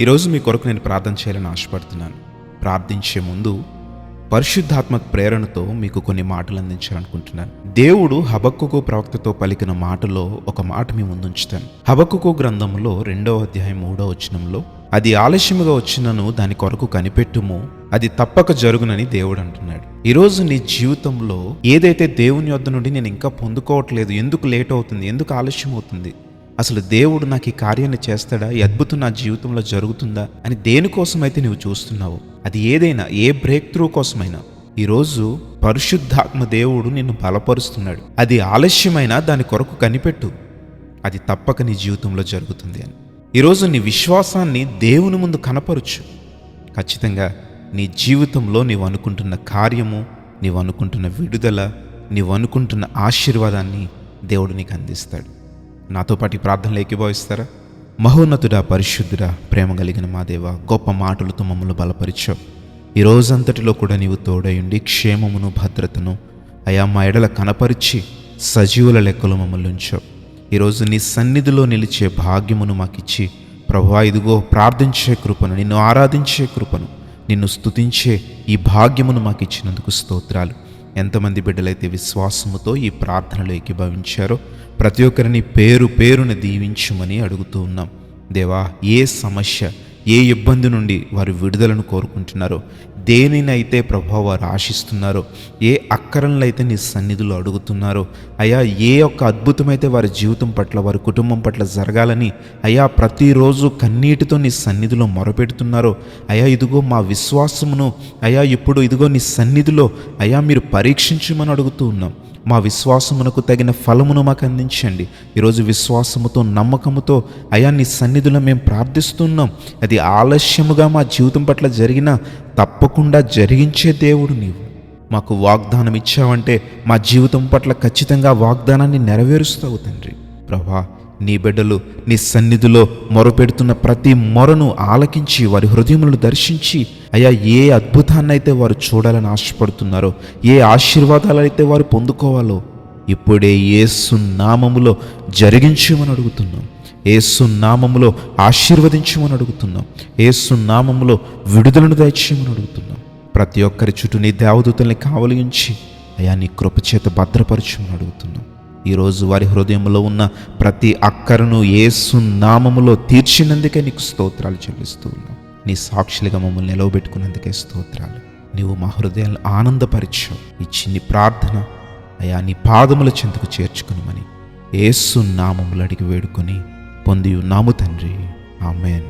ఈరోజు మీ కొరకు నేను ప్రార్థన చేయాలని ఆశపడుతున్నాను. ప్రార్థించే ముందు పరిశుద్ధాత్మ ప్రేరణతో మీకు కొన్ని మాటలు అందించాలనుకుంటున్నాను. దేవుడు హబక్కుకు ప్రవక్తతో పలికిన మాటలో ఒక మాట మీ ముందుంచుతాను. హబక్కుకు గ్రంథంలో రెండవ అధ్యాయం మూడో వచనంలో అది ఆలస్యముగా వచ్చినను దాని కొరకు కనిపెట్టుము అది తప్పక జరుగునని దేవుడు అంటున్నాడు. ఈరోజు నీ జీవితంలో ఏదైతే దేవుని యొద్ద నుండి నేను ఇంకా పొందుకోవట్లేదు ఎందుకు లేట్ అవుతుంది ఎందుకు ఆలస్యం అవుతుంది అసలు దేవుడు నాకు ఈ కార్యాన్ని చేస్తాడా? ఈ అద్భుతం నా జీవితంలో జరుగుతుందా? అని దేనికోసమైతే నువ్వు చూస్తున్నావు అది ఏదైనా ఏ బ్రేక్ త్రూ కోసమైనా ఈరోజు పరిశుద్ధాత్మ దేవుడు నిన్ను బలపరుస్తున్నాడు. అది ఆలస్యమైనా దాని కొరకు కనిపెట్టు. అది తప్పక నీ జీవితంలో జరుగుతుంది అని. ఈరోజు నీ విశ్వాసాన్ని దేవుని ముందు కనపరచు. ఖచ్చితంగా నీ జీవితంలో నీవు అనుకుంటున్న కార్యము నీవు అనుకుంటున్న విడుదల నీవు అనుకుంటున్న ఆశీర్వాదాన్ని దేవుడు నీకు అందిస్తాడు. నాతో పాటు ప్రార్థన ప్రార్థనలు ఏకీభవిస్తారా? మహోన్నతుడా పరిశుద్ధుడా ప్రేమ కలిగిన మా దేవ గొప్ప మాటలతో మమ్మల్ని బలపరిచావు. ఈ రోజంతటిలో కూడా నీవు తోడయుండి క్షేమమును భద్రతను అయా మా ఎడల కనపరిచి సజీవుల లెక్కలు మమ్మల్ని ఉంచావు. ఈరోజు నీ సన్నిధిలో నిలిచే భాగ్యమును మాకిచ్చి ప్రభా ఇదిగో ప్రార్థించే కృపను నిన్ను ఆరాధించే కృపను నిన్ను స్తుతించే ఈ భాగ్యమును మాకు ఇచ్చినందుకు స్తోత్రాలు. ఎంతమంది బిడ్డలైతే విశ్వాసముతో ఈ ప్రార్థనలు ఏకీభవించారో ప్రతి ఒక్కరిని పేరు పేరున దీవించుమని అడుగుతూ ఉన్నాం. దేవా ఏ సమస్య ఏ ఇబ్బంది నుండి వారు విడుదలను కోరుకుంటున్నారో దేనినైతే ప్రభా వారు ఆశిస్తున్నారో ఏ అక్కరలను అయితే నీ సన్నిధిలో అడుగుతున్నారో అయా ఏ ఒక్క అద్భుతమైతే వారి జీవితం పట్ల వారి కుటుంబం పట్ల జరగాలని అయా ప్రతిరోజు కన్నీటితో నీ సన్నిధిలో మొరపెడుతున్నారో అయా ఇదిగో మా విశ్వాసమును అయా ఇప్పుడు ఇదిగో నీ సన్నిధిలో అయా మీరు పరీక్షించమని అడుగుతూ ఉన్నాం. మా విశ్వాసమునకు తగిన ఫలమును మాకు అందించండి. ఈరోజు విశ్వాసముతో నమ్మకముతో అయా నీ సన్నిధిలో మేము ప్రార్థిస్తున్నాం. అది ఆలస్యముగా మా జీవితం పట్ల జరిగినా తప్పకుండా జరిగించే దేవుడు నీవు. మాకు వాగ్దానం ఇచ్చావంటే మా జీవితం పట్ల ఖచ్చితంగా వాగ్దానాన్ని నెరవేరుస్తావు తండ్రి. ప్రభా నీ బిడ్డలు నీ సన్నిధిలో మొరపెడుతున్న ప్రతి మొరను ఆలకించి వారి హృదయములను దర్శించి అయ్యా ఏ అద్భుతాన్నైతే వారు చూడాలని ఆశపడుతున్నారో ఏ ఆశీర్వాదాలైతే వారు పొందుకోవాలో ఇప్పుడే ఏసు నామములో జరిగించమని అడుగుతున్నాం. ఏసు నామములో ఆశీర్వదించమని అడుగుతున్నాం. ఏసు నామములో విడుదలను దయచేయమని అడుగుతున్నాం. ప్రతి ఒక్కరి చుట్టూ నీ దేవదూతల్ని కావలించి అయా నీ కృపచేత భద్రపరచమని అడుగుతున్నాం. ఈరోజు వారి హృదయంలో ఉన్న ప్రతి అక్కరను ఏసు నామములో తీర్చినందుకే నీకు స్తోత్రాలు చెల్లిస్తూ ఉన్నాం. నీ సాక్షులుగా మమ్మల్ని నిలవబెట్టుకున్నందుకే స్తోత్రాలు. నీవు మా హృదయాలను ఆనందపరిచావు. ఈ చిన్ని ప్రార్థన అయా నీ పాదముల చెంతకు చేర్చుకునమని ఏసు నామములు అడిగి వేడుకొని పొంది ఉన్నాము తండ్రి. ఆమెన్.